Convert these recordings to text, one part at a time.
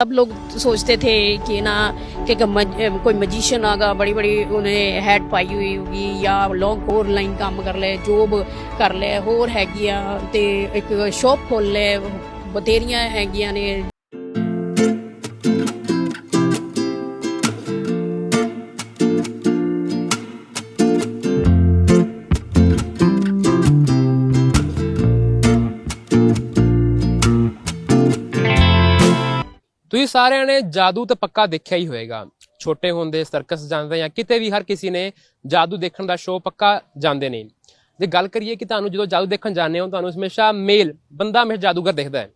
सब लोग सोचते थे कि ना कि कि मज, कोई मजिशियन आगा बड़ी बड़ी उन्हें हैट पाई हुई होगी या लॉन्ग होर लाइन काम कर ले जॉब ਕਰ ਲੈ ਹੋਰ ਹੈਗੀਆਂ ਤੇ ਇੱਕ ਸ਼ੌਪ ਖੋਲ ਲੈ ਬਥੇਰੀਆਂ ਹੈਗੀਆਂ ਨੇ ਸਾਰਿਆਂ ਨੇ ਜਾਦੂ ਤੇ ਪੱਕਾ ਦੇਖਿਆ ਹੀ ਹੋਵੇਗਾ ਛੋਟੇ ਹੁੰਦੇ ਸਰਕਸ ਜਾਂਦੇ ਜਾਂ ਕਿਤੇ ਵੀ ਹਰ ਕਿਸੇ ਨੇ ਜਾਦੂ ਦੇਖਣ ਦਾ ਸ਼ੋਅ ਪੱਕਾ ਜਾਂਦੇ ਨੇ। ਜੇ ਗੱਲ ਕਰੀਏ ਕਿ ਤੁਹਾਨੂੰ ਜਦੋਂ ਜਾਦੂ ਦੇਖਣ ਜਾਂਦੇ ਹੋ, ਤੁਹਾਨੂੰ ਹਮੇਸ਼ਾ ਮੇਲ ਬੰਦਾ ਹਮੇਸ਼ਾ ਜਾਦੂਗਰ ਦਿਖਦਾ ਹੈ।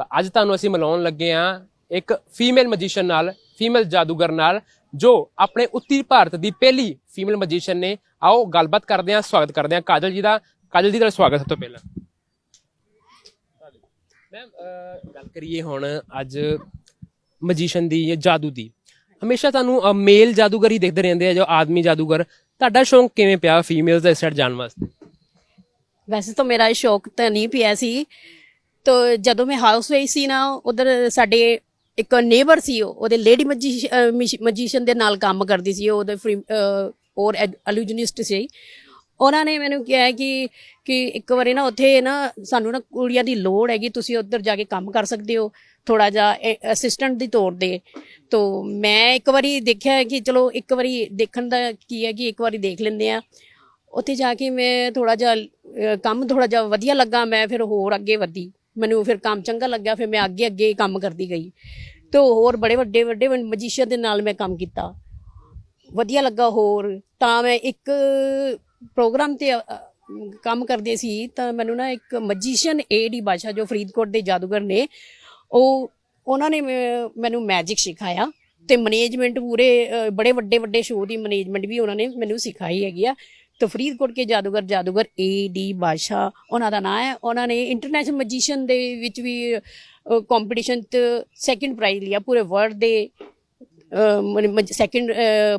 ਪਰ ਅੱਜ ਤੁਹਾਨੂੰ ਅਸੀਂ ਮਿਲਾਉਣ ਲੱਗੇ ਹਾਂ ਇੱਕ ਫੀਮੇਲ ਮੈਜੀਸ਼ੀਅਨ ਨਾਲ ਫੀਮੇਲ ਜਾਦੂਗਰ ਨਾਲ, ਜੋ ਆਪਣੇ ਉੱਤਰੀ ਭਾਰਤ ਦੀ ਪਹਿਲੀ ਫੀਮੇਲ ਮੈਜੀਸ਼ੀਅਨ ਨੇ। ਆਓ ਗੱਲਬਾਤ ਕਰਦੇ ਹਾਂ, ਸਵਾਗਤ ਕਰਦੇ ਹਾਂ ਕਾਜਲ ਜੀ ਦਾ। ਕਾਜਲ ਜੀ ਦਾ ਸਵਾਗਤ ਸਭ ਤੋਂ ਪਹਿਲਾਂ। ਮੈਮ ਗੱਲ ਕਰੀਏ ਹੁਣ ਅੱਜ ਮੈਜੀਸ਼ੀਅਨ ਦੀ ਜਾਂ ਜਾਦੂ ਦੀ। ਹਮੇਸ਼ਾ ਤੁਹਾਨੂੰ ਮੇਲ ਜਾਦੂਗਰ ਹੀ ਦੇਖਦੇ ਰਹਿੰਦੇ ਆ ਜੋ ਆਦਮੀ ਜਾਦੂਗਰ। ਤੁਹਾਡਾ ਸ਼ੌਂਕ ਕਿਵੇਂ ਪਿਆ ਫੀਮੇਲਸ ਦਾ ਸਾਈਡ ਜਾਣ ਵਾਸਤੇ? ਵੈਸੇ ਤਾਂ ਮੇਰਾ ਇਹ ਸ਼ੌਕ ਤਾਂ ਨਹੀਂ ਪਿਆ ਸੀ। ਤੋ ਜਦੋਂ ਮੈਂ ਹਾਊਸ ਵਾਈਫ ਸੀ ਨਾ, ਉਧਰ ਸਾਡੇ ਇੱਕ ਨੇਬਰ ਸੀ ਉਹਦੇ ਲੇਡੀ ਮੈਜੀਸ਼ੀਅਨ ਦੇ ਨਾਲ ਕੰਮ ਕਰਦੀ ਸੀ ਉਹਦੇ ਔਰ ਅਲੂਜਨਿਸਟ ਸੀ। ਉਹਨਾਂ ਨੇ ਮੈਨੂੰ ਕਿਹਾ ਕਿ ਕਿ ਇੱਕ ਵਾਰੀ ਨਾ ਉੱਥੇ ਨਾ ਸਾਨੂੰ ਨਾ ਕੁੜੀਆਂ ਦੀ ਲੋੜ ਹੈਗੀ, ਤੁਸੀਂ ਉੱਧਰ ਜਾ ਕੇ ਕੰਮ ਕਰ ਸਕਦੇ ਹੋ ਥੋੜਾ ਜਿਹਾ ਅਸਿਸਟੈਂਟ ਦੀ ਤੌਰ ਤੇ। ਤੋ ਮੈਂ ਇੱਕ ਵਾਰੀ ਦੇਖਿਆ ਕਿ ਚਲੋ ਇੱਕ ਵਾਰੀ ਦੇਖਣ ਦਾ ਕੀ ਹੈ ਕਿ ਇੱਕ ਵਾਰੀ ਦੇਖ ਲੈਂਦੇ ਆ ਉੱਥੇ ਜਾ ਕੇ ਮੈਂ ਥੋੜਾ ਜਿਹਾ ਕੰਮ ਥੋੜਾ ਜਿਹਾ ਵਧੀਆ ਲੱਗਾ, ਮੈਂ ਫਿਰ ਹੋਰ ਅੱਗੇ ਵਧੀ। ਮੈਨੂੰ ਫਿਰ ਕੰਮ ਚੰਗਾ ਲੱਗਿਆ, ਫਿਰ ਮੈਂ ਅੱਗੇ ਅੱਗੇ ਕੰਮ ਕਰਦੀ ਗਈ। ਤੇ ਹੋਰ ਬੜੇ ਵੱਡੇ ਵੱਡੇ ਮੈਜੀਸ਼ੀਅਨ ਦੇ ਨਾਲ ਮੈਂ ਕੰਮ ਕੀਤਾ। ਵਧੀਆ ਲੱਗਾ ਹੋਰ, ਤਾਂ ਮੈਂ ਇੱਕ ਪ੍ਰੋਗਰਾਮ ਤੇ ਕੰਮ ਕਰਦੇ ਸੀ, ਤਾਂ ਮੈਨੂੰ ਨਾ ਇੱਕ ਮੈਜੀਸ਼ੀਅਨ ਡੀ ਬਾਸ਼ਾ ਜੋ ਫਰੀਦਕੋਟ ਦੇ ਜਾਦੂਗਰ ਨੇ, ਉਹ, ਉਹਨਾਂ ਨੇ ਮੈਂ- ਮੈਨੂੰ ਮੈਜਿਕ ਸਿਖਾਇਆ ਤੇ ਮੈਨੇਜਮੈਂਟ ਪੂਰੇ ਬੜੇ ਵੱਡੇ ਵੱਡੇ ਸ਼ੋਅ ਦੀ ਮੈਨੇਜਮੈਂਟ ਵੀ ਉਹਨਾਂ ਨੇ ਮੈਨੂੰ ਸਿਖਾਈ ਹੈਗੀ ਆ। ਤੇ ਫਰੀਦਕੋਟ ਕੇ ਜਾਦੂਗਰ ਜਾਦੂਗਰ ਏ ਡੀ ਬਾਸ਼ਾ ਉਹਨਾਂ ਦਾ ਨਾਮ ਹੈ। ਉਹਨਾਂ ਨੇ ਇੰਟਰਨੈਸ਼ਨਲ ਮੈਜੀਸ਼ੀਅਨ ਦੇ ਵਿੱਚ ਵੀ ਕੰਪੀਟੀਸ਼ਨ ਤੇ ਸੈਕਿੰਡ ਪ੍ਰਾਈਜ਼ ਲਿਆ ਪੂਰੇ ਵਰਲਡ ਦੇ ਸੈਕਿੰਡ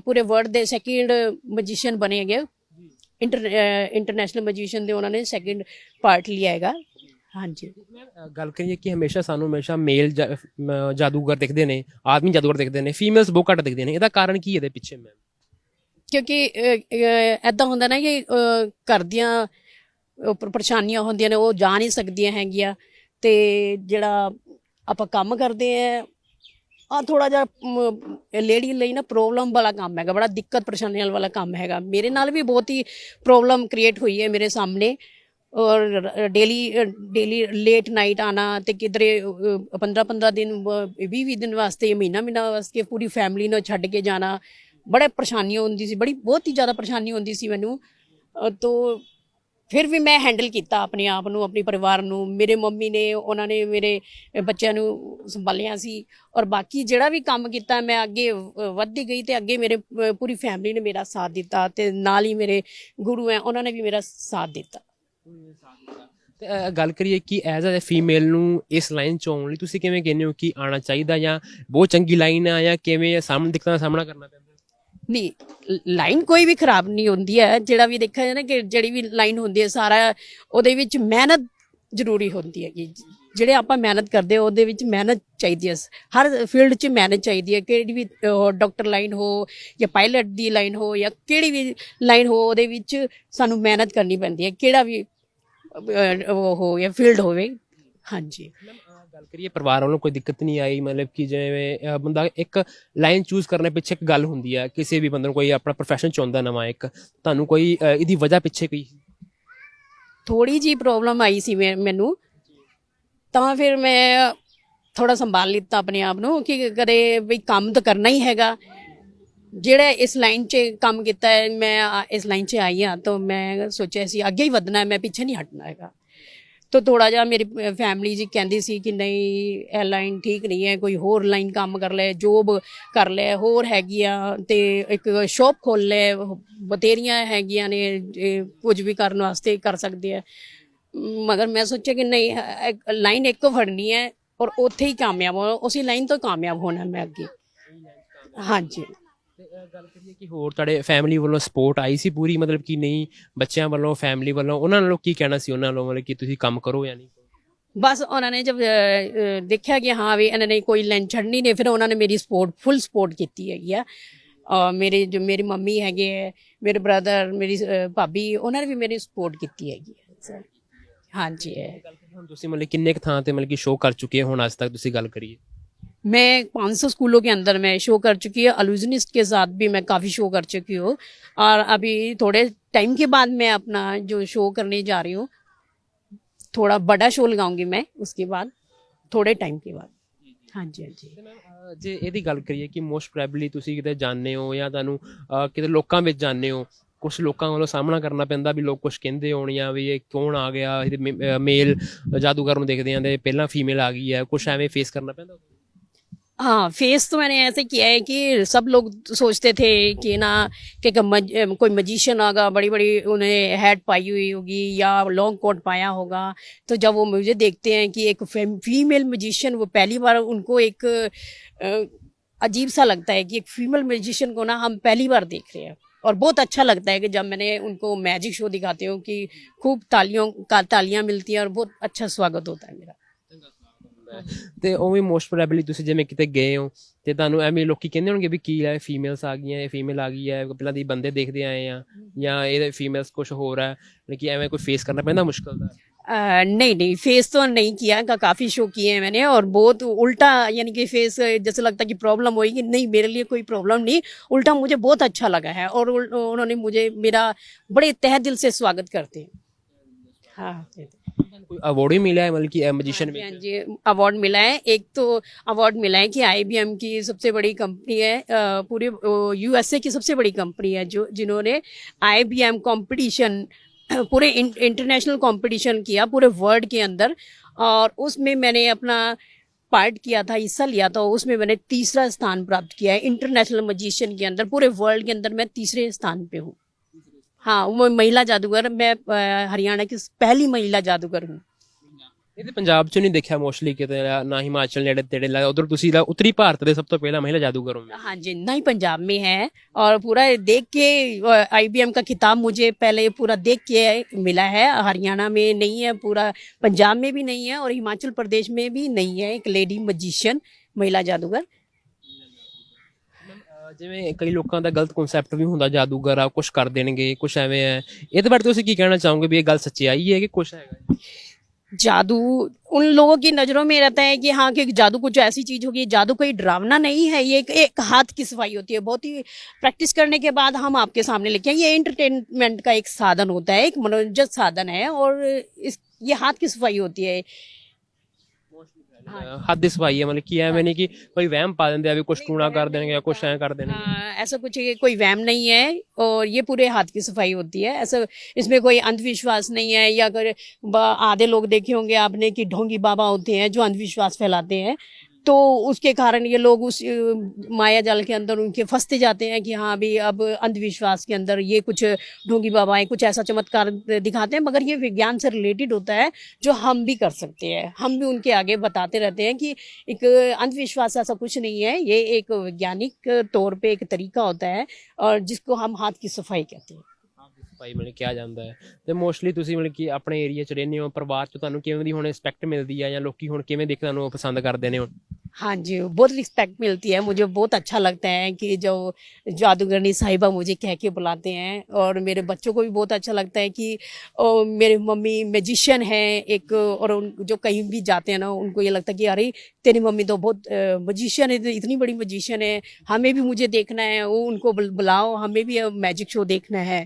ਪੂਰੇ ਵਰਲਡ ਦੇ ਸੈਕਿੰਡ ਮੈਜੀਸ਼ੀਅਨ ਬਣੇ ਹੈਗੇ ਇੰਟਰ ਇੰਟਰਨੈਸ਼ਨਲ ਮੈਜੀਸ਼ੀਅਨ ਦੇ ਉਹਨਾਂ ਨੇ ਸੈਕਿੰਡ ਪਾਰਟ ਲਿਆ ਹੈਗਾ। ਹਾਂਜੀ। ਗੱਲ ਕਰੀਏ ਕਿ ਹਮੇਸ਼ਾ ਸਾਨੂੰ ਹਮੇਸ਼ਾ ਮੇਲ ਜਾਦੂਗਰ ਦਿਖਦੇ ਨੇ ਆਦਮੀ ਜਾਦੂਗਰ ਦਿਖਦੇ ਨੇ ਫੀਮੇਲਸ ਬਹੁਤ ਘੱਟ ਦਿਖਦੇ ਨੇ। ਇਹਦਾ ਕਾਰਨ ਕੀ ਹੈ ਇਹਦੇ ਪਿੱਛੇ ਮੈਮ ਕਿਉਂਕਿ ਐਦਾਂ ਹੁੰਦਾ ਨਾ ਕਿ ਅਹ, ਘਰ ਦੀਆਂ ਅਹ, ਪਰ- ਪਰੇਸ਼ਾਨੀਆਂ ਹੁੰਦੀਆਂ ਨੇ ਉਹ ਜਾ ਨਹੀਂ ਸਕਦੀਆਂ ਹੈਗੀਆਂ। ਤੇ ਜਿਹੜਾ ਆਪਾਂ ਕੰਮ ਕਰਦੇ ਆ ਆ ਥੋੜਾ ਜਿਹਾ ਲੇਡੀ ਲਈ ਨਾ ਪ੍ਰੋਬਲਮ ਵਾਲਾ ਕੰਮ ਹੈਗਾ ਬੜਾ ਦਿੱਕਤ ਪਰੇਸ਼ਾਨੀਆਂ ਵਾਲਾ ਕੰਮ ਹੈਗਾ। ਮੇਰੇ ਨਾਲ ਵੀ ਬਹੁਤ ਹੀ ਪ੍ਰੋਬਲਮ ਕ੍ਰੀਏਟ ਹੋਈ ਹੈ ਮੇਰੇ ਸਾਹਮਣੇ। ਔਰ ਡੇਲੀ ਡੇਲੀ ਲੇਟ ਨਾਈਟ ਆਣਾ ਤੇ ਕਿਧਰੇ 15 15 ਦਿਨ 20 20 ਦਿਨ ਵਾਸਤੇ ਮਹੀਨਾ ਮਹੀਨਾ ਵਾਸਤੇ ਪੂਰੀ ਫੈਮਿਲੀ ਨੂੰ ਛੱਡ ਕੇ ਜਾਣਾ। ਬੜੇ ਪਰੇਸ਼ਾਨੀ ਹੁੰਦੀ ਸੀ ਬੜੀ ਬਹੁਤ ਹੀ ਜ਼ਿਆਦਾ ਪਰੇਸ਼ਾਨੀ ਹੁੰਦੀ ਸੀ ਮੈਨੂੰ। ਅ, ਤੋ ਫਿਰ ਵੀ ਮੈਂ ਹੈਂਡਲ ਕੀਤਾ ਆਪਣੇ ਆਪ ਨੂੰ, ਆਪਣੇ ਪਰਿਵਾਰ ਨੂੰ। ਮੇਰੇ ਮੰਮੀ ਨੇ, ਉਹਨਾਂ ਨੇ ਮੇਰੇ ਬੱਚਿਆਂ ਨੂੰ ਸੰਭਾਲਿਆ ਸੀ। ਔਰ ਬਾਕੀ ਜਿਹੜਾ ਵੀ ਕੰਮ ਕੀਤਾ, ਮੈਂ ਅੱਗੇ ਵੱਧਦੀ ਗਈ ਤੇ ਅੱਗੇ ਮੇਰੇ ਪੂਰੀ ਫੈਮਿਲੀ ਨੇ ਮੇਰਾ ਸਾਥ ਦਿੱਤਾ ਤੇ ਨਾਲ ਹੀ ਮੇਰੇ ਗੁਰੂ ਹੈ, ਉਹਨਾਂ ਨੇ ਵੀ ਮੇਰਾ ਸਾਥ ਦਿੱਤਾ। ਗੱਲ ਕਰੀਏ ਕਿ ਐਜ਼ ਅ ਫੀਮੇਲ ਨੂੰ ਇਸ ਲਾਈਨ ਚ ਆਉਣ ਲਈ ਤੁਸੀਂ ਕਿਵੇਂ ਕਹਿੰਦੇ ਹੋ ਕਿ ਆਣਾ ਚਾਹੀਦਾ ਜਾਂ ਬਹੁਤ ਚੰਗੀ ਲਾਈਨ ਆ ਜਾਂ ਕਿਵੇਂ ਸਾਹਮਣੇ, ਦਿੱਕਤਾਂ ਦਾ ਸਾਹਮਣਾ ਕਰਨਾ ਪੈਂਦਾ? ਨਹੀਂ ਲਾਈਨ ਕੋਈ ਵੀ ਖਰਾਬ ਨਹੀਂ ਹੁੰਦੀ ਹੈ। ਜਿਹੜਾ ਵੀ ਦੇਖਿਆ ਜਾਏ ਨਾ ਕਿ ਜਿਹੜੀ ਵੀ ਲਾਈਨ ਹੁੰਦੀ ਹੈ ਸਾਰਾ ਉਹਦੇ ਵਿੱਚ ਮਿਹਨਤ ਜ਼ਰੂਰੀ ਹੁੰਦੀ ਹੈਗੀ। ਜਿਹੜੇ ਆਪਾਂ ਮਿਹਨਤ ਕਰਦੇ ਹਾਂ, ਉਹਦੇ ਵਿੱਚ ਮਿਹਨਤ ਚਾਹੀਦੀ ਹੈ। ਹਰ ਫੀਲਡ 'ਚ ਮਿਹਨਤ ਚਾਹੀਦੀ ਹੈ। ਕਿਹੜੀ ਵੀ ਡਾਕਟਰ ਲਾਈਨ ਹੋ ਜਾਂ ਪਾਇਲਟ ਦੀ ਲਾਈਨ ਹੋ ਜਾਂ ਕਿਹੜੀ ਵੀ ਲਾਈਨ ਹੋ ਉਹਦੇ ਵਿੱਚ ਸਾਨੂੰ ਮਿਹਨਤ ਕਰਨੀ ਪੈਂਦੀ ਹੈ। ਕਿਹੜਾ ਵੀ ਉਹ ਹੋ ਜਾਂ ਫੀਲਡ ਹੋਵੇ। ਹਾਂਜੀ। ਗੱਲ ਕਰੀਏ ਪਰਿਵਾਰ ਵੱਲੋਂ ਕੋਈ ਦਿੱਕਤ ਨਹੀਂ ਆਈ ਮਤਲਬ ਕਿ ਜਿਵੇਂ ਅਹ, ਬੰਦਾ ਇੱਕ ਲਾਈਨ ਚੂਜ਼ ਕਰਨੇ ਪਿੱਛੇ ਇੱਕ ਗੱਲ ਹੁੰਦੀ ਹੈ ਕਿਸੇ ਵੀ ਬੰਦੇ ਨੂੰ ਕੋਈ ਆਪਣਾ ਪ੍ਰੋਫੈਸ਼ਨ ਚਾਹੁੰਦਾ ਨਵਾਂ ਇੱਕ ਤੁਹਾਨੂੰ ਕੋਈ ਅਹ, ਇਹਦੀ ਵਜ੍ਹਾ ਪਿੱਛੇ ਕੋਈ? ਥੋੜੀ ਜੀ ਪ੍ਰੋਬਲਮ ਆਈ ਸੀ ਮੈਂ- ਮੈਨੂੰ। ਤਾਂ ਫਿਰ ਮੈਂ ਥੋੜਾ ਸੰਭਾਲ ਲਿੱਤਾ ਆਪਣੇ ਆਪ ਨੂੰ ਕਿ ਕਦੇ ਵੀ ਕੰਮ ਤਾਂ ਕਰਨਾ ਹੀ ਹੈਗਾ। ਜਿਹੜਾ ਇਸ ਲਾਈਨ 'ਚ ਕੰਮ ਕੀਤਾ ਹੈ ਮੈਂ ਆ- ਇਸ ਲਾਈਨ 'ਚ ਆਈ ਹਾਂ ਤਾਂ ਮੈਂ ਸੋਚਿਆ ਸੀ ਅੱਗੇ ਹੀ ਵਧਣਾ ਹੈ ਮੈਂ ਪਿੱਛੇ ਨਹੀਂ ਹਟਣਾ ਹੈਗਾ। ਤਾਂ ਥੋੜਾ ਜਿਹਾ ਮੇਰੀ ਫੈਮਿਲੀ ਜੀ ਕਹਿੰਦੀ ਸੀ ਕਿ ਨਹੀਂ, ਇਹ ਲਾਈਨ ਠੀਕ ਨਹੀਂ ਹੈ, ਕੋਈ ਹੋਰ ਲਾਈਨ ਕੰਮ ਕਰ ਲੈ ਜੋਬ ਕਰ ਲੈ, ਹੋਰ ਹੈਗੀ ਆ ਤੇ ਇੱਕ ਸ਼ੌਪ ਖੋਲ ਲੈ ਬਤੇਰੀਆਂ ਹੈਗੀਆਂ ਨੇ ਕੁਝ ਵੀ ਕਰਨ ਵਾਸਤੇ ਕਰ ਸਕਦੇ ਆ। ਮਗਰ ਮੈਂ ਸੋਚਿਆ ਕਿ ਨਹੀਂ ਲਾਈਨ ਇੱਕੋ ਫੜਨੀ ਹੈ ਔਰ ਉੱਥੇ ਹੀ ਕਾਮਯਾਬ ਹੋ ਉਸੇ ਲਾਈਨ ਤੋਂ ਕਾਮਯਾਬ ਹੋਣਾ ਮੈਂ ਅੱਗੇ। ਹਾਂਜੀ। ਤੇ ਅਹ, ਗੱਲ ਕਰੀਏ ਕਿ ਹੋਰ ਤੁਹਾਡੇ ਫੈਮਿਲੀ ਵੱਲੋਂ ਸਪੋਰਟ ਆਈ ਸੀ ਪੂਰੀ? ਮਤਲਬ ਕਿ ਨਹੀਂ ਬੱਚਿਆਂ ਵੱਲੋਂ ਫੈਮਿਲੀ ਵੱਲੋਂ ਉਹਨਾਂ ਨਾਲੋਂ ਕੀ ਕਹਿਣਾ ਸੀ ਉਹਨਾਂ ਨਾਲੋਂ? ਮਤਲਬ ਕਿ ਤੁਸੀਂ ਕੰਮ ਕਰੋ ਜਾਂ ਨਹੀਂ? ਬਸ ਉਹਨਾਂ ਨੇ ਜਦ ਦੇਖਿਆ ਕਿ ਹਾਂ ਵੀ ਇਹਨਾਂ ਨੇ ਕੋਈ ਲਾਈਨ ਛੱਡਣੀ ਨਹੀਂ ਫਿਰ ਉਹਨਾਂ ਨੇ ਮੇਰੀ ਸਪੋਰਟ ਫੁੱਲ ਸਪੋਰਟ ਕੀਤੀ ਹੈਗੀ ਆ। ਔਰ ਮੇਰੇ ਜੋ ਮੇਰੀ ਮੰਮੀ ਹੈਗੇ ਹੈ ਮੇਰੇ ਬ੍ਰਦਰ ਮੇਰੀ ਭਾਬੀ ਉਹਨਾਂ ਨੇ ਵੀ ਮੇਰੀ ਸਪੋਰਟ ਕੀਤੀ ਹੈਗੀ ਹੈ ਹਾਂਜੀ। ਹੈ ਗੱਲ ਕਰੀਏ ਹੁਣ ਤੁਸੀਂ ਮਤਲਬ ਕਿੰਨੇ ਕੁ ਥਾਂ ਤੇ ਮਤਲਬ ਕਿ ਸ਼ੋਅ ਕਰ ਚੁੱਕੇ ਹੋ? ਹੁਣ ਅੱਜ ਤੱਕ ਤੁਸੀਂ ਗੱਲ ਕਰੀਏ। मैं 500 स्कूलों के अंदर मैं शो कर चुकी है अलूजनिस्ट के साथ भी मैं काफ़ी शो कर चुकी हूँ और अभी थोड़े टाइम के बाद मैं अपना जो शो करने जा रही हूँ थोड़ा बड़ा शो लगाऊंगी मैं उसके बाद थोड़े टाइम के बाद हाँ जी हाँ जी ਤੇ ਮੈਮ ਅਹ, ਜੇ ਇਹਦੀ ਗੱਲ ਕਰੀਏ ਕਿ ਮੋਸਟ ਪ੍ਰੋਬੇਬਲੀ ਤੁਸੀਂ ਕਿਤੇ ਜਾਣਦੇ ਹੋ ਜਾਂ ਤੁਹਾਨੂੰ ਅਹ, ਕਿਤੇ ਲੋਕਾਂ ਵਿੱਚ ਜਾਣਦੇ ਹੋ ਕੁਝ ਲੋਕਾਂ ਵੱਲੋਂ ਸਾਹਮਣਾ ਕਰਨਾ ਪੈਂਦਾ ਵੀ ਲੋਕ ਕੁਝ ਕਹਿੰਦੇ ਹੋਣ ਜਾਂ ਵੀ ਇਹ ਕੌਣ ਆ ਗਿਆ ਇਹਦੇ ਮੇਲ ਜਾਦੂਗਰ ਨੂੰ ਦੇਖਦੇ ਆਂ ਤੇ ਪਹਿਲਾਂ ਫੀਮੇਲ ਆ ਗਈ ਹੈ ਕੁਝ ਐਵੇਂ ਫੇਸ ਕਰਨਾ ਪੈਂਦਾ हाँ फेस तो मैंने ऐसे किया है कि सब लोग सोचते थे कि ना कि मज, कोई मजिशियन आगा बड़ी बड़ी उन्हें हैट पाई हुई होगी या लॉन्ग कोट पाया होगा। तो जब वो मुझे देखते हैं कि एक फीमेल मजिशियन वो पहली बार उनको एक अजीब सा लगता है कि एक फीमेल म्यूजिशियन को ना हम पहली बार देख रहे हैं। और बहुत अच्छा लगता है कि जब मैंने उनको मैजिक शो दिखाती हूँ कि खूब तालियों का तालियाँ मिलती हैं और बहुत अच्छा स्वागत होता है मेरा। ਤੇ ਉਵੇਂ ਮੋਸਟ ਪ੍ਰੋਬੇਬਲੀ ਤੁਸੀਂ ਜਿਵੇਂ ਕਿਤੇ ਗਏ ਹੋ ਤੇ ਤੁਹਾਨੂੰ ਐਵੇਂ ਲੋਕੀ ਕਹਿੰਦੇ ਹੋਣਗੇ ਵੀ ਕੀ ਹੈ ਫੀਮੇਲਸ ਆ ਗਈਆਂ ਇਹ ਫੀਮੇਲ ਆ ਗਈ ਹੈ ਪਹਿਲਾਂ ਦੀ ਬੰਦੇ ਦੇਖਦੇ ਆਏ ਆ ਜਾਂ ਇਹਦੇ ਫੀਮੇਲਸ ਕੁਝ ਹੋਰ ਹੈ ਕਿ ਐਵੇਂ ਕੋਈ ਫੇਸ ਕਰਨਾ ਪੈਂਦਾ ਮੁਸ਼ਕਲ ਦਾ अ, नहीं नहीं फेस तो नहीं किया का काफ़ी शो किए हैं मैंने और बहुत उल्टा यानी कि फेस जैसे लगता है कि प्रॉब्लम होगी नहीं मेरे लिए कोई प्रॉब्लम नहीं उल्टा मुझे बहुत अच्छा लगा है और उल- उन्होंने मुझे मेरा बड़े तह दिल से स्वागत करते हैं हाँ अवार्ड ही मिला है मतलब बल्कि मजिशन हाँ में। हाँ जी अवार्ड मिला है। एक तो अवार्ड मिला है कि आईबीएम की सबसे बड़ी कंपनी है पूरे यूएसए की सबसे बड़ी कंपनी है जो जिन्होंने आईबीएम कंपटीशन पूरे इंटरनेशनल कंपटीशन किया पूरे वर्ल्ड के अंदर। और उसमें मैंने अपना पार्ट किया था हिस्सा लिया था उसमें मैंने तीसरा स्थान प्राप्त किया है इंटरनेशनल मजिशियन के अंदर पूरे वर्ल्ड के अंदर मैं तीसरे स्थान पे हूँ। हाँ वो महिला जादूगर मैं अ, हरियाणा की पहली महिला जादूगर हूँ ਇਹ ਤੇ ਪੰਜਾਬ ਚ ਨਹੀਂ ਦੇਖਿਆ ਮੋਸਟਲੀ ਕਿਤੇ ਨਾ ਹਿਮਾਚਲ ਨੇੜੇ ਤੇੜੇ ਲਾ ਉਧਰ ਤੁਸੀਂ ਲਾ ਉੱਤਰੀ ਭਾਰਤ ਦੇ ਸਭ ਤੋਂ ਪਹਿਲਾ ਮਹਿਲਾ ਜਾਦੂਗਰ ਹੋ हाँ जी नहीं पंजाब में है और पूरा देख के आईबीएम का किताब मुझे पहले पूरा देख के मिला है हरियाणा में नहीं है पूरा पंजाब में भी नहीं है और हिमाचल प्रदेश में भी नहीं है एक लेडी मजिशियन महिला जादूगर ਅਹ ਜਿਵੇਂ ਕਈ ਲੋਕਾਂ ਦਾ ਗਲਤ ਕਨਸੈਪਟ ਵੀ ਹੁੰਦਾ ਜਾਦੂਗਰ ਆ ਕੁਝ ਕਰ ਦੇਣਗੇ ਕੁਝ ਐਵੇਂ ਹੈ ਇਹਦੇ ਬਾਰੇ ਤੁਸੀਂ ਕੀ ਕਹਿਣਾ ਚਾਹੋਗੇ ਵੀ ਇਹ ਗੱਲ ਸੱਚਾਈ ਹੈ ਕਿ ਕੁਝ ਹੈਗਾ जादू उन लोगों की नज़रों में रहता है कि हाँ कि जादू कुछ ऐसी चीज़ होगी जादू कोई डरावना नहीं है ये एक, एक हाथ की सफाई होती है बहुत ही प्रैक्टिस करने के बाद हम आपके सामने लेके आए ये एंटरटेनमेंट का एक साधन होता है एक मनोरंजन साधन है और इस ये हाथ की सफाई होती है ਹੱਦ ਦੀ ਸਫਾਈ ਹੈ ਮਤਲਬ ਕਿ ਐਵੇਂ ਨਹੀਂ ਕਿ ਕੋਈ ਵਹਿਮ ਪਾ ਦਿੰਦੇ ਆ ਵੀ ਕੁਝ ਟੂਣਾ ਕਰ ਦੇਣਗੇ ਜਾਂ ਕੁਝ ਐਂ ਕਰ ਦੇਣਗੇ आ, ऐसा कुछ ये कोई वहम नहीं है और ये पूरे हाथ की सफाई होती है ऐसा इसमें कोई अंधविश्वास नहीं है या अगर ब- आधे लोग देखे होंगे आपने कि ढोंगी बाबा होते हैं जो अंधविश्वास फैलाते हैं तो उसके कारण ये लोग उस अ, माया जाल के अंदर उनके फंसते जाते हैं कि हाँ अभी अब अंधविश्वास के अंदर ये कुछ ढोंगी बाबाएं कुछ ऐसा चमत्कार दिखाते हैं मगर ये विज्ञान से रिलेटेड होता है जो हम भी कर सकते हैं हम भी उनके आगे बताते रहते हैं कि एक अंधविश्वास ऐसा कुछ नहीं है ये एक वैज्ञानिक तौर पे एक तरीका होता है और जिसको हम हाथ की सफाई कहते हैं ਸਫਾਈ ਮਤਲਬ ਕਿਹਾ ਜਾਂਦਾ ਹੈ ਤੇ ਮੋਸਟਲੀ ਤੁਸੀਂ ਮਤਲਬ ਕਿ ਆਪਣੇ ਏਰੀਆ 'ਚ ਰਹਿੰਦੇ ਹੋ ਪਰਿਵਾਰ 'ਚ ਤੁਹਾਨੂੰ ਕਿਵੇਂ ਦੀ ਹੁਣ ਰਿਸਪੈਕਟ ਮਿਲਦੀ ਹੈ ਜਾਂ ਲੋਕੀ ਹੁਣ ਕਿਵੇਂ ਦੇਖਣਾ ਨੂੰ ਪਸੰਦ ਕਰਦੇ ਨੇ ਹੁਣ हाँ जी बहुत रिस्पेक्ट मिलती है मुझे बहुत अच्छा लगता है कि जो जादूगरनी साहिबा मुझे कह के बुलाते हैं और मेरे बच्चों को भी बहुत अच्छा लगता है कि ओ, मेरे मम्मी मैजिशियन है एक और उन जो कहीं भी जाते हैं ना उनको ये लगता है कि अरे तेरी मम्मी तो बहुत मजिशियन है इतनी बड़ी मजिशियन है हमें भी मुझे देखना है वो उनको बुल- बुलाओ हमें भी मैजिक शो देखना है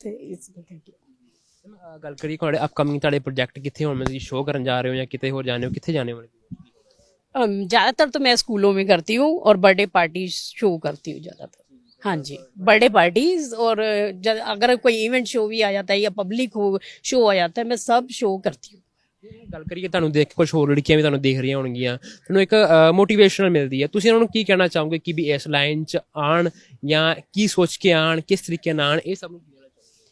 तो इसलिए करके ਅਹ ਗੱਲ ਕਰੀਏ ਤੁਹਾਡੇ ਅਪਕਮਿੰਗ ਤੁਹਾਡੇ ਪ੍ਰੋਜੈਕਟ ਕਿੱਥੇ ਹੋਣ ਤੁਸੀਂ ਸ਼ੋਅ ਕਰਨ ਜਾ ਰਹੇ ਹੋ ਜਾਂ ਕਿਤੇ ਹੋਰ ਜਾਣੇ ਹੋ ਕਿੱਥੇ ਜਾਣੇ ਹੋ अम, ज़्यादातर तो मैं स्कूलों में करती हूँ और बर्थडे पार्टी शो करती हूँ ज़्यादातर हाँ जी बर्थडे पार्टीज और ज- अगर कोई इवेंट शो भी आ जाता है या पब्लिक हो शो आ जाता है मैं सब शो करती हूँ ਗੱਲ ਕਰੀਏ ਤੁਹਾਨੂੰ ਦੇਖ ਕੇ ਕੁਝ ਹੋਰ ਲੜਕੀਆਂ ਵੀ ਤੁਹਾਨੂੰ ਦੇਖ ਰਹੀਆਂ ਹੋਣਗੀਆਂ ਤੁਹਾਨੂੰ ਇੱਕ ਮੋਟੀਵੇਸ਼ਨਲ ਮਿਲਦੀ ਹੈ ਤੁਸੀਂ ਉਹਨਾਂ ਨੂੰ ਕੀ ਕਹਿਣਾ ਚਾਹੋਗੇ ਕਿ ਵੀ ਇਸ ਲਾਈਨ 'ਚ ਆਣ ਜਾਂ ਕੀ ਸੋਚ ਕੇ ਆਣ ਕਿਸ ਤਰੀਕੇ ਨਾਲ ਆਣ ਇਹ ਸਭ ਨੂੰ ਕੀ ਕਹਿਣਾ ਚਾਹੋਗੇ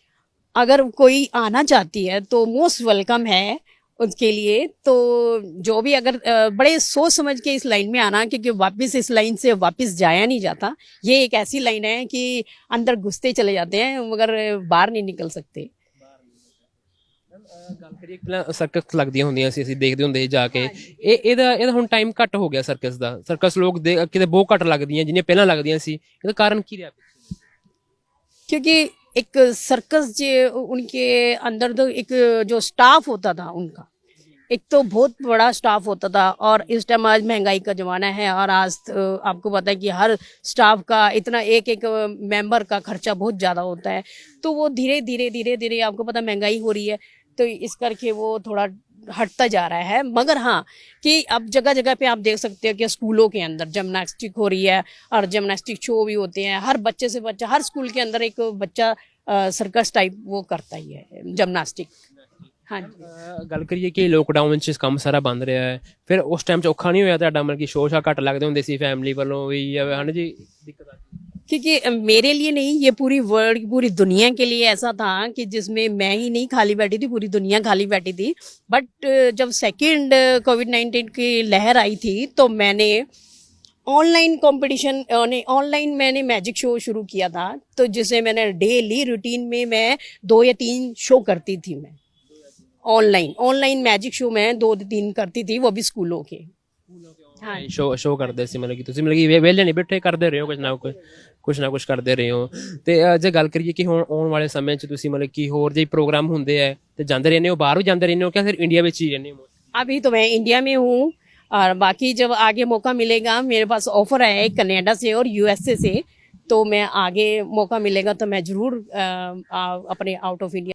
अगर कोई आना चाहती है तो मोस्ट वेलकम है उसके लिए तो जो भी अगर अ, बड़े सोच समझ के इस लाइन में आना क्योंकि वापस इस लाइन से वापस जाया नहीं जाता ये एक ऐसी लाइन है कि अंदर घुसते चले जाते हैं मगर बाहर नहीं निकल सकते ਗੱਲ ਕਰੀਏ ਪਹਿਲਾਂ ਸਰਕਸ ਲੱਗਦੀਆਂ ਹੁੰਦੀਆਂ ਸੀ ਅਸੀਂ ਦੇਖਦੇ ਹੁੰਦੇ ਸੀ ਜਾ ਕੇ ਇਹ ਇਹਦਾ ਇਹਦਾ ਹੁਣ ਟਾਈਮ ਘੱਟ ਹੋ ਗਿਆ ਸਰਕਸ ਦਾ ਸਰਕਸ ਲੋਕ ਦੇ- ਕਿਤੇ ਬਹੁਤ ਘੱਟ ਲੱਗਦੀਆਂ ਜਿੰਨੀਆਂ ਪਹਿਲਾਂ ਲੱਗਦੀਆਂ ਸੀ ਇਹਦਾ ਕਾਰਨ ਕੀ ਰਿਹਾ क्योंकि एक सर्कस जो उनके अंदर तो एक जो स्टाफ होता था उनका, एक तो बहुत बड़ा स्टाफ होता था और इस टाइम आज महँगाई का ज़माना है और आज तो आपको पता है कि हर स्टाफ का इतना एक एक मेंबर का खर्चा बहुत ज़्यादा होता है। तो वो धीरे धीरे धीरे धीरे आपको पता महँगाई हो रही है तो इस करके वो थोड़ा हटता जा रहा है मगर हाँ कि अब जगह जगह पे आप देख सकते हो कि स्कूलों के अंदर जिमनास्टिक हो रही है और जिमनास्टिक शो भी होते हैं हर बच्चे से बच्चा हर स्कूल के अंदर एक बच्चा सर्कस टाइप वो करता ही है जिमनास्टिक हाँ जी ਅਹ ਗੱਲ ਕਰੀਏ ਕਿ ਲੋਕਡਾਊਨ 'ਚ ਕੰਮ ਸਾਰਾ ਬੰਦ ਰਿਹਾ ਹੈ ਫਿਰ ਉਸ ਟਾਈਮ 'ਚ ਔਖਾ ਨਹੀਂ ਹੋਇਆ ਤੁਹਾਡਾ ਮਤਲਬ ਕਿ ਸ਼ੋਅ ਸ਼ਾ ਘੱਟ ਲੱਗਦੇ ਹੁੰਦੇ ਸੀ ਫੈਮਿਲੀ ਵੱਲੋਂ ਵੀ ਜਾਂ ਹਨ ਜੀ ਦਿੱਕਤ ਆ क्योंकि मेरे लिए नहीं, ये पूरी वर्ल्ड पूरी दुनिया के लिए ऐसा था कि जिसमें मैं ही नहीं खाली बैठी थी, पूरी दुनिया खाली बैठी थी। बट जब सेकेंड कोविड नाइन्टीन की लहर आई थी तो मैंने ऑनलाइन कंपटीशन ऑनलाइन मैंने मैजिक शो शुरू किया था तो जिसे मैंने डेली रूटीन में मैं दो या तीन शो करती थी मैं। ऑनलाइन ऑनलाइन मैजिक शो मैं दो तीन करती थी, वो भी स्कूलों के। हाँ ਸ਼ੋ ਸ਼ੋ ਕਰਦੇ ਸੀ ਮਤਲਬ ਕਿ ਤੁਸੀਂ ਮਤਲਬ ਕਿ ਵਿਹਲੇ ਨਹੀਂ ਬੈਠੇ ਕਰਦੇ ਰਹੇ ਹੋ ਕੁਝ ਨਾ ਕੁਝ ਕੁਝ ਨਾ ਕੁਝ ਕਰਦੇ ਰਹੇ ਹੋ ਤੇ ਅਹ, ਜੇ ਗੱਲ ਕਰੀਏ ਕਿ ਹੁਣ ਆਉਣ ਵਾਲੇ ਸਮੇਂ 'ਚ ਤੁਸੀਂ ਮਤਲਬ ਕਿ ਹੋਰ ਜੇ ਪ੍ਰੋਗਰਾਮ ਹੁੰਦੇ ਆ ਤੇ ਜਾਂਦੇ ਰਹਿੰਦੇ ਹੋ ਬਾਹਰ ਵੀ ਜਾਂਦੇ ਰਹਿੰਦੇ ਹੋ ਕਿ ਫਿਰ ਇੰਡੀਆ ਵਿੱਚ ਹੀ ਰਹਿੰਦੇ ਹੋ अभी तो मैं इंडिया में हूँ और बाकी जब आगे मौका मिलेगा मेरे पास ऑफर है एक कनाडा से और यूएसए से तो मैं आगे मौका मिलेगा तो मैं ज़रूर अ, आ, अपने आउट ऑफ इंडिया